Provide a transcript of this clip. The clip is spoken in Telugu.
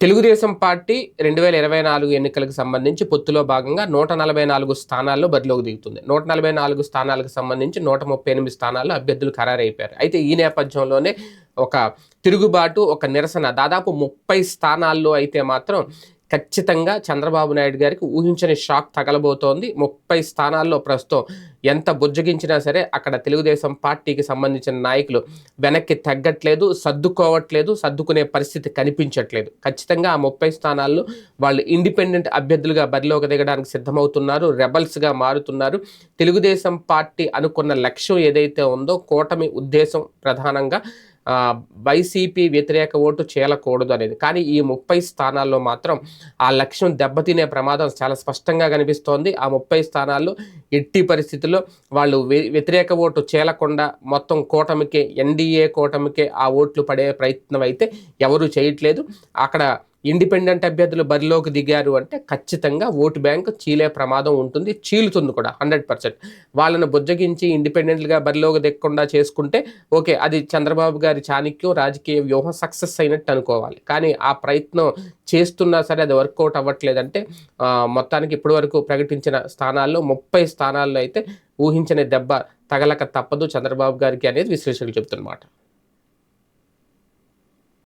తెలుగుదేశం పార్టీ రెండు వేల ఇరవై నాలుగు ఎన్నికలకు సంబంధించి పొత్తులో భాగంగా నూట నలభై నాలుగు స్థానాల్లో బరిలోకి దిగుతుంది. నూట నలభై నాలుగు స్థానాలకు సంబంధించి నూట ముప్పై ఎనిమిది స్థానాల్లో అభ్యర్థులు ఖరారైపోయారు. అయితే ఈ నేపథ్యంలోనే ఒక తిరుగుబాటు ఒక నిరసన దాదాపు ముప్పై స్థానాల్లో అయితే మాత్రం ఖచ్చితంగా చంద్రబాబు నాయుడు గారికి ఊహించని షాక్ తగలబోతోంది. ముప్పై స్థానాల్లో ప్రస్తుతం ఎంత బుజ్జగించినా సరే అక్కడ తెలుగుదేశం పార్టీకి సంబంధించిన నాయకులు వెనక్కి తగ్గట్లేదు సర్దుకోవట్లేదు సర్దుకునే పరిస్థితి కనిపించట్లేదు. ఖచ్చితంగా ఆ ముప్పై స్థానాల్లో వాళ్ళు ఇండిపెండెంట్ అభ్యర్థులుగా బరిలోకి దిగడానికి సిద్ధమవుతున్నారు రెబల్స్గా మారుతున్నారు. తెలుగుదేశం పార్టీ అనుకున్న లక్ష్యం ఏదైతే ఉందో కూటమి ఉద్దేశం ప్రధానంగా వైసీపీ వ్యతిరేక ఓటు చేయకూడదు అనేది. కానీ ఈ ముప్పై స్థానాల్లో మాత్రం ఆ లక్ష్యం దెబ్బతినే ప్రమాదం చాలా స్పష్టంగా కనిపిస్తోంది. ఆ ముప్పై స్థానాల్లో ఎట్టి పరిస్థితుల్లో వాళ్ళు వ్యతిరేక ఓటు చేయకుండా మొత్తం కూటమికే ఎన్డీఏ కూటమికే ఆ ఓట్లు పడే ప్రయత్నం అయితే ఎవరు చేయట్లేదు. అక్కడ ఇండిపెండెంట్ అభ్యర్థులు బరిలోకి దిగారు అంటే ఖచ్చితంగా ఓటు బ్యాంక్ చీలే ప్రమాదం ఉంటుంది చీలుతుంది కూడా హండ్రెడ్ పర్సెంట్ వాళ్ళను బుజ్జగించి ఇండిపెండెంట్గా బరిలోకి దిగకుండా చేసుకుంటే ఓకే అది చంద్రబాబు గారి చాణక్యం రాజకీయ వ్యూహం సక్సెస్ అయినట్టు అనుకోవాలి. కానీ ఆ ప్రయత్నం చేస్తున్నా సరే అది వర్కౌట్ అవ్వట్లేదంటే మొత్తానికి ఇప్పటి వరకు ప్రకటించిన స్థానాల్లో ముప్పై స్థానాల్లో అయితే ఊహించిన దెబ్బ తగలక తప్పదు చంద్రబాబు గారికి అనేది విశ్లేషకులు చెబుతున్నమాట